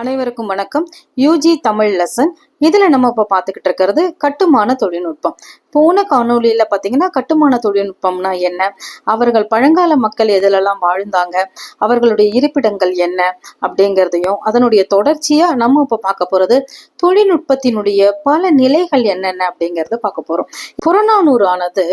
அனைவருக்கும் வணக்கம். UG Tamil lesson. இதுல நம்ம இப்ப பார்த்துக்கிட்டு இருக்கிறது கட்டுமான தொழில்நுட்பம். போன காணொலியில் பாத்தீங்கன்னா கட்டுமான தொழில்நுட்பம்னா என்ன? அவர்கள் பழங்கால மக்கள் எதிலெல்லாம் வாழ்ந்தாங்க? அவர்களுடைய இருப்பிடங்கள் என்ன? அப்படிங்கிறதையும் அதனுடைய தொடர்ச்சியாக நம்ம இப்போ பார்க்க போகிறது தொழில்நுட்பத்தினுடைய பல நிலைகள் என்னென்ன அப்படிங்கிறத பார்க்க போறோம். புறநானூறு ஆனது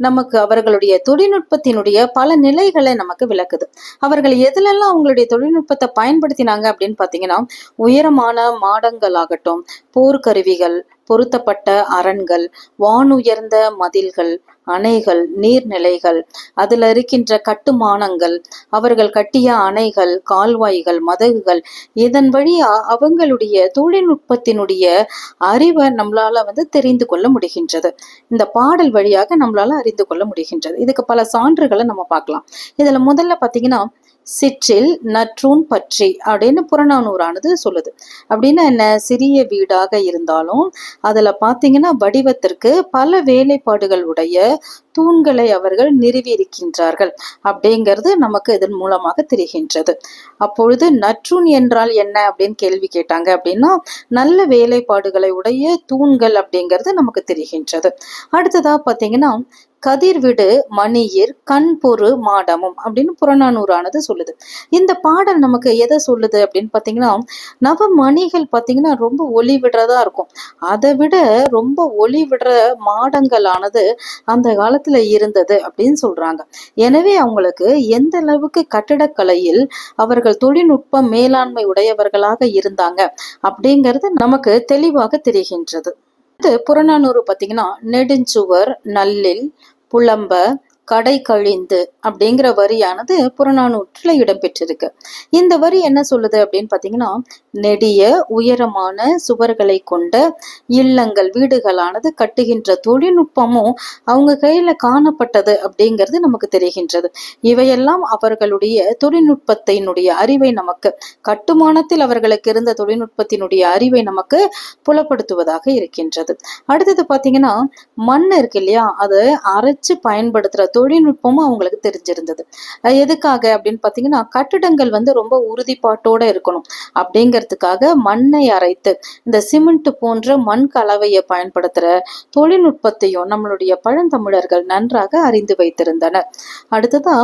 நமக்கு அவர்களுடைய தொழில்நுட்பத்தினுடைய பல நிலைகளை நமக்கு விளக்குது. அவர்கள் எதுலெல்லாம் அவங்களுடைய தொழில்நுட்பத்தை பயன்படுத்தினாங்க அப்படின்னு பார்த்தீங்கன்னா உயரமான மாடங்கள் ஆகட்டும் போர்க்கருவிகள் பொருத்தப்பட்ட அரண்கள் வானுயர்ந்த மதில்கள் அணைகள் நீர்நிலைகள் அதுல இருக்கின்ற கட்டுமானங்கள் அவர்கள் கட்டிய அணைகள் கால்வாய்கள் மதகுகள் இதன் வழியா அவங்களுடைய தொழில்நுட்பத்தினுடைய அறிவை நம்மளால வந்து தெரிந்து கொள்ள முடிகின்றது. இந்த பாடல் வழியாக நம்மளால அறிந்து கொள்ள முடிகின்றது. இதுக்கு பல சான்றுகளை நம்ம பார்க்கலாம். இதுல முதல்ல பாத்தீங்கன்னா சிற்றில் நற்றூன் பற்றி அப்படின்னு புறநானூறானது சொல்லுது. அப்படின்னா என்ன? சிறிய வீடாக இருந்தாலும் அதுல பாத்தீங்கன்னா வடிவத்திற்கு பல வேலைப்பாடுகள் உடைய தூண்களை அவர்கள் நிறுவியிருக்கின்றார்கள். அப்படிங்கிறது நமக்கு இதன் மூலமாக தெரிகின்றது. அப்பொழுது நற்றுண் என்றால் என்ன அப்படின்னு கேள்வி கேட்டாங்க அப்படின்னா நல்ல வேலைப்பாடுகளை உடைய தூண்கள் அப்படிங்கிறது நமக்கு தெரிகின்றது. அடுத்ததா பாத்தீங்கன்னா கதிர்விடு மணியிர் கண்பொரு மாடமும் அப்படின்னு புறநானூறானது சொல்லுது. இந்த பாடல் நமக்கு எதை சொல்லுது அப்படின்னு பார்த்தீங்கன்னா நவ மணிகள் பார்த்தீங்கன்னா ரொம்ப ஒளி விடுறதா இருக்கும். அதை விட ரொம்ப ஒளி விடுற மாடங்களானது அந்த காலத்து காலத்துல இருந்தது அப்படின்னு சொல்றாங்க. எனவே அவங்களுக்கு எந்த அளவுக்கு கட்டிடக்கலையில் அவர்கள் தொழில்நுட்ப மேலாண்மை உடையவர்களாக இருந்தாங்க அப்படிங்கிறது நமக்கு தெளிவாக தெரிகின்றது. புறநானூறு பார்த்தீங்கன்னா நெடுஞ்சுவர் நல்லில் புலம்ப கடை கழிந்து அப்படிங்கிற வரியானது புறநானூற்றில் இடம்பெற்றிருக்கு. இந்த வரி என்ன சொல்லுது அப்படின்னு பார்த்தீங்கன்னா நெடிய உயரமான சுவர்களை கொண்ட இல்லங்கள் வீடுகளானது கட்டுகின்ற தொழில்நுட்பமும் அவங்க கையில் காணப்பட்டது அப்படிங்கிறது நமக்கு தெரிகின்றது. இவையெல்லாம் அவர்களுடைய தொழில்நுட்பத்தினுடைய அறிவை நமக்கு கட்டுமானத்தில் அவர்களுக்கு இருந்த தொழில்நுட்பத்தினுடைய அறிவை நமக்கு புலப்படுத்துவதாக இருக்கின்றது. அடுத்தது பார்த்தீங்கன்னா மண் இருக்கு இல்லையா? அதை அரைச்சு பயன்படுத்துகிற தொழில்நுட்பமும் அவங்களுக்கு தெரிஞ்சிருந்தது. எதுக்காக அப்படின்னு பார்த்தீங்கன்னா கட்டிடங்கள் வந்து ரொம்ப உறுதிப்பாட்டோட இருக்கணும். அப்படிங்கிறதுக்காக மண்ணை அரைத்து இந்த சிமெண்ட் போன்ற மண் கலவையை பயன்படுத்துற தொழில்நுட்பத்தையும் நம்மளுடைய பழந்தமிழர்கள் நன்றாக அறிந்து வைத்திருந்தனர். அடுத்ததா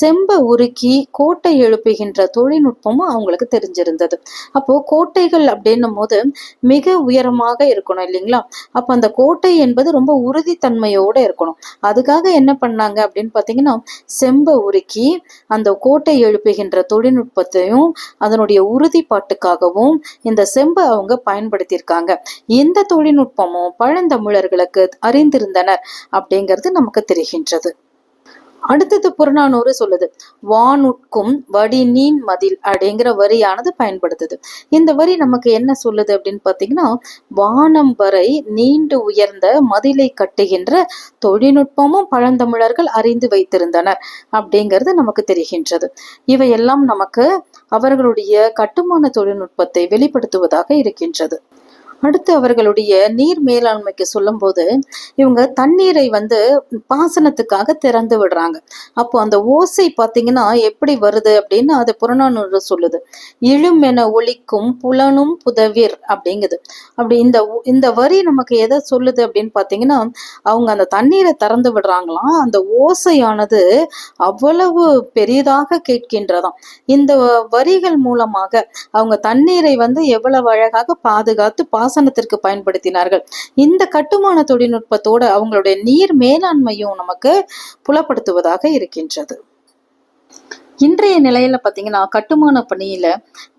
செம்ப உருக்கி கோட்டை எழுப்புகின்ற தொழில்நுட்பமும் அவங்களுக்கு தெரிஞ்சிருந்தது. அப்போ கோட்டைகள் அப்படின்னும் போது மிக உயரமாக இருக்கணும் இல்லைங்களா? அப்போ அந்த கோட்டை என்பது ரொம்ப உறுதித்தன்மையோட இருக்கணும். அதுக்காக என்ன பண்ணாங்க? அப்படின்னு பார்த்தீங்கன்னா செம்பை உருக்கி அந்த கோட்டை எழுப்புகின்ற தொழில்நுட்பத்தையும் அதனுடைய உறுதிப்பாட்டுக்காகவும் இந்த செம்பை அவங்க பயன்படுத்தியிருக்காங்க. இந்த தொழில்நுட்பமும் பழந்தமிழர்களுக்கு அறிந்திருந்தனர் அப்படிங்கிறது நமக்கு தெரிகின்றது. அடுத்தது புறநானூறு சொல்லுது. வானுட்கும் வடி நீன் மதில் அப்படிங்கிற வரியானது பயன்படுத்துது. இந்த வரி நமக்கு என்ன சொல்லுது அப்படின்னு பார்த்தீங்கன்னா வானம் வரை நீண்டு உயர்ந்த மதிலை கட்டுகின்ற தொழில்நுட்பமும் பழந்தமிழர்கள் அறிந்து வைத்திருந்தனர் அப்படிங்கிறது நமக்கு தெரிகின்றது. இவையெல்லாம் நமக்கு அவர்களுடைய கட்டுமான தொழில்நுட்பத்தை வெளிப்படுத்துவதாக இருக்கின்றது. அடுத்து அவர்களுடைய நீர் மேலாண்மைக்கு சொல்லும்போது இவங்க தண்ணீரை வந்து பாசனத்துக்காக திறந்து விடுறாங்க. அப்போ அந்த ஓசை பார்த்தீங்கன்னா எப்படி வருது அப்படின்னு அது புறநானூறு சொல்லுது. இழும் என ஒழிக்கும் புலனும் புதவிர் அப்படிங்குது. அப்படி இந்த இந்த வரி நமக்கு எதை சொல்லுது அப்படின்னு பார்த்தீங்கன்னா அவங்க அந்த தண்ணீரை திறந்து விடுறாங்களாம். அந்த ஓசையானது அவ்வளவு பெரிதாக கேட்கின்றதாம். இந்த வரிகள் மூலமாக அவங்க தண்ணீரை வந்து எவ்வளவு அழகாக பாதுகாத்து பா பாசனத்திற்கு பயன்படுத்தினார்கள். இந்த கட்டுமான தொழில்நுட்பத்தோட அவங்களுடைய நீர் மேலாண்மையும் நமக்கு புலப்படுத்துவதாக இருக்கின்றது. இன்றைய நிலையில பாத்தீங்கன்னா கட்டுமான பணியில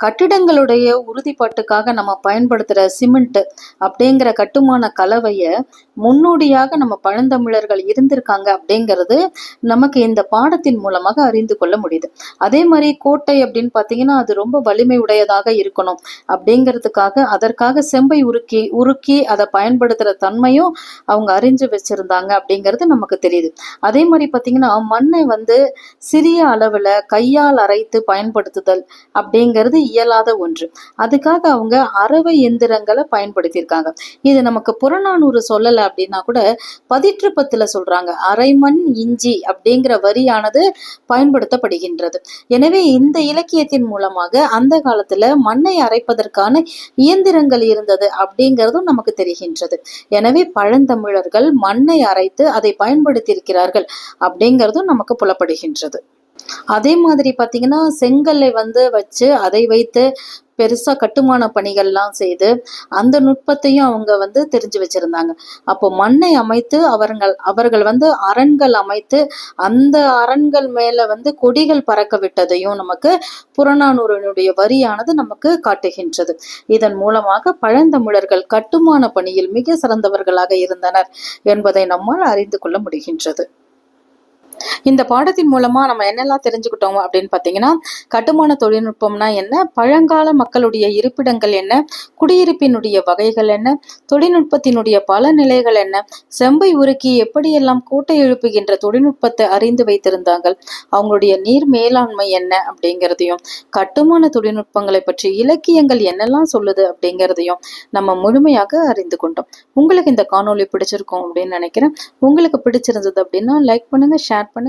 கட்டிடங்களுடைய உறுதிப்பாட்டுக்காக நம்ம பயன்படுத்துற சிமெண்ட் அப்படிங்கிற கட்டுமான கலவைய முன்னோடியாக நம்ம பழந்தமிழர்கள் இருந்திருக்காங்க அப்படிங்கிறது நமக்கு இந்த பாடத்தின் மூலமாக அறிந்து கொள்ள முடியுது. அதே மாதிரி கோட்டை அப்படின்னு பாத்தீங்கன்னா அது ரொம்ப வலிமை உடையதாக இருக்கணும் அப்படிங்கிறதுக்காக அதற்காக செம்பை உருக்கி உருக்கி அதை பயன்படுத்துற தன்மையும் அவங்க அறிஞ்சு வச்சிருந்தாங்க அப்படிங்கிறது நமக்கு தெரியுது. அதே மாதிரி பாத்தீங்கன்னா மண்ணை வந்து சிறிய அளவுல கையால் அரைத்து பயன்படுத்துதல் அப்படிங்கிறது இயலாத ஒன்று. அதுக்காக அவங்க அரவை எந்திரங்களை பயன்படுத்தியிருக்காங்க. இது நமக்கு புறநானூறு சொல்லலை அப்படின்னா கூட பதிற்றுப்பத்தில் சொல்கிறாங்க சொல்றாங்க. அரைமண் இஞ்சி அப்படிங்கிற வரியானது பயன்படுத்தப்படுகின்றது. எனவே இந்த இலக்கியத்தின் மூலமாக அந்த காலத்துல மண்ணை அரைப்பதற்கான இயந்திரங்கள் இருந்தது அப்படிங்கிறதும் நமக்கு தெரிகின்றது. எனவே பழந்தமிழர்கள் மண்ணை அரைத்து அதை பயன்படுத்தியிருக்கிறார்கள் அப்படிங்கிறதும் நமக்கு புலப்படுகின்றது. அதே மாதிரி பார்த்தீங்கன்னா செங்கல்லை வந்து வச்சு அதை வைத்து பெருசா கட்டுமான பணிகள்லாம் செய்து அந்த நுட்பத்தையும் அவங்க வந்து தெரிஞ்சு வச்சிருந்தாங்க. அப்போ மண்ணை அமைத்து அவர்கள் அவர்கள் வந்து அரண்கள் அமைத்து அந்த அரண்கள் மேல வந்து கொடிகள் பறக்க விட்டதையும் நமக்கு புறநானூறினுடைய வரியானது நமக்கு காட்டுகின்றது. இதன் மூலமாக பழந்தமிழர்கள் கட்டுமான பணியில் மிக சிறந்தவர்களாக இருந்தனர் என்பதை நம்மால் அறிந்து கொள்ள முடிகின்றது. இந்த பாடத்தின் மூலமா நம்ம என்னெல்லாம் தெரிஞ்சுக்கிட்டோம் அப்படின்னு பார்த்தீங்கன்னா கட்டுமான தொழில்நுட்பம்னா என்ன பழங்கால மக்களுடைய இருப்பிடங்கள் என்ன குடியிருப்பினுடைய வகைகள் என்ன தொழில்நுட்பத்தினுடைய பல நிலைகள் என்ன செம்பை உருக்கி எப்படியெல்லாம் கூட்டை எழுப்புகின்ற தொழில்நுட்பத்தை அறிந்து வைத்திருந்தாங்க அவங்களுடைய நீர் மேலாண்மை என்ன அப்படிங்கிறதையும் கட்டுமான தொழில்நுட்பங்களை பற்றி இலக்கியங்கள் என்னெல்லாம் சொல்லுது அப்படிங்கிறதையும் நம்ம முழுமையாக அறிந்து கொண்டோம். உங்களுக்கு இந்த காணொளி பிடிச்சிருக்கும் அப்படின்னு நினைக்கிறேன். உங்களுக்கு பிடிச்சிருந்தது அப்படின்னா லைக் பண்ணுங்க ஷேர் பண்ணுங்க.